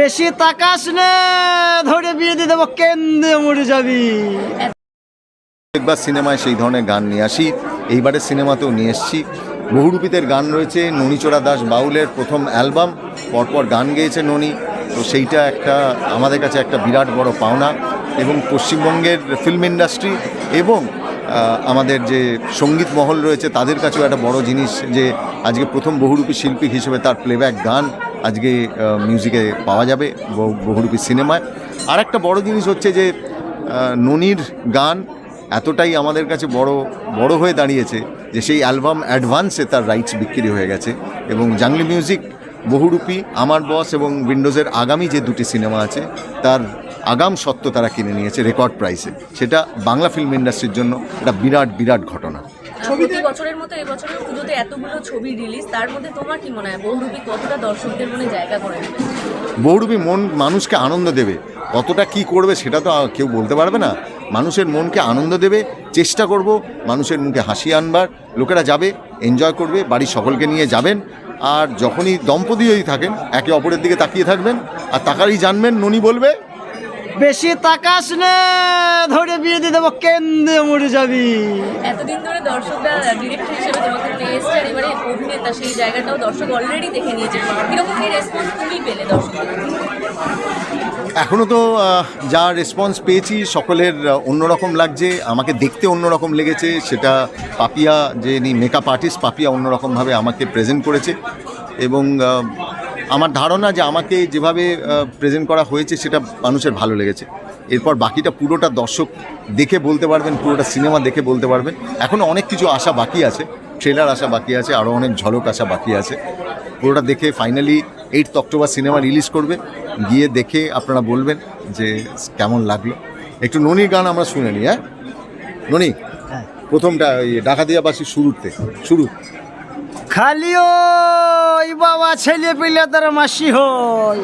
বেশি তাকাস নে, ধরে বিয়ে দিয়ে দেবো, কেন্দ্রে মরে যাবি। একবার সিনেমায় সেই ধরনের গান নিয়ে আসি। এইবারের সিনেমাতেও নিয়ে এসেছি। বহুরূপীদের গান রয়েছে ননীচোড়া দাস বাউলের প্রথম অ্যালবাম, পরপর গান গেয়েছে ননী। তো সেইটা একটা, আমাদের কাছে একটা বিরাট বড় পাওনা। এবং পশ্চিমবঙ্গের ফিল্ম ইন্ডাস্ট্রি এবং আমাদের যে সংগীত মহল রয়েছে, তাদের কাছেও একটা বড় জিনিস যে, আজকে প্রথম বহুরূপী শিল্পী হিসেবে তার প্লেব্যাক গান। আজকে মিউজিকে পাওয়া যাবে বহুরূপী সিনেমায় আর একটা বড় জিনিস হচ্ছে যে ননির গান এতটাই আমাদের কাছে বড় বড় হয়ে দাঁড়িয়েছে যে সেই অ্যালবাম অ্যাডভান্সে তার রাইটস বিক্রি হয়ে গেছে। এবং জাংলি মিউজিক বহুরূপী আমার বস এবং উইন্ডোজের আগামী যে দুটি সিনেমা আছে, তার আগাম সত্ত্ব তারা কিনে নিয়েছে রেকর্ড প্রাইসে সেটা বাংলা ফিল্ম ইন্ডাস্ট্রির জন্য একটা বিরাট বিরাট ঘটনা। প্রতি বছরের মতো এবছরের পুজোতে এতগুলো ছবি রিলিজ তার মধ্যে তোমার কি মনে হয়? বহুরূপী কতটা দর্শকদের মনে জায়গা করে নেবে? বহুরূপী মন মানুষকে আনন্দ দেবে। কতটা কি করবে সেটা তো কেউ বলতে পারবে না। মানুষের মনকে আনন্দ দেবে চেষ্টা করব মানুষের মুখে হাসি আনবার। লোকেরা যাবে এনজয় করবে বাড়ির সকলকে নিয়ে যাবেন। আর যখনই দম্পতি যদি থাকেন একে অপরের দিকে তাকিয়ে থাকবেন। আর তাকারই জানবেন ননি বলবে বেশি তাকাস নে ধরে বিয়ে দিয়ে দেবো কেন্দ্রে মরে যাবি। এতদিন ধরে দর্শকরা ডিরেক্টর হিসেবে তোমাকে পেয়ে এসছে আর এবারে অভিনেতা সেই জায়গাটাও দর্শক অলরেডি দেখে নিয়েছে। কীরকম কি রেসপন্স তুমি পেলে এখনও তো যা রেসপন্স পেয়েছি সকলের অন্যরকম লাগছে আমাকে দেখতে অন্যরকম লেগেছে সেটা পাপিয়া যে মেকআপ আর্টিস্ট পাপিয়া অন্যরকমভাবে আমাকে প্রেজেন্ট করেছে। এবং আমার ধারণা যে আমাকে যেভাবে প্রেজেন্ট করা হয়েছে সেটা মানুষের ভালো লেগেছে। এরপর বাকিটা পুরোটা দর্শক দেখে বলতে পারবেন পুরোটা সিনেমা দেখে বলতে পারবেন। এখনও অনেক কিছু আশা বাকি আছে ট্রেলার আসা বাকি আছে আরও অনেক ঝলক আসা বাকি আছে। পুরোটা দেখে finally eight October cinema release করবে। গিয়ে দেখে আপনারা বলবেন যে কেমন লাগল। একটু ননির গান আমরা শুনে নিই হ্যাঁ? ননি হ্যাঁ। প্রথমটা ওই ডাকাতিয়াবাসী শুরুতে শুরু। খালি ওই বাবা ছেলে পেলে তার মাসি হই।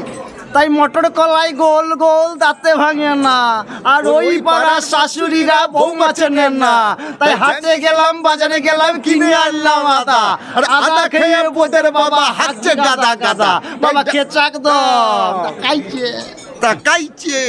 তাই মটর কলাই গোল গোল দাঁতে ভাঙে না। আর ওই পাড়া শাশুড়িরা বৌমা চেনেন না। তাই হাটে গেলাম বাজারে গেলাম কিনে আনলাম আদা। আর আদা খেয়ে বোধের বাবা হাঁকছে গাদা গাদা। বাবা খেচাক দম তা তাকাইছে।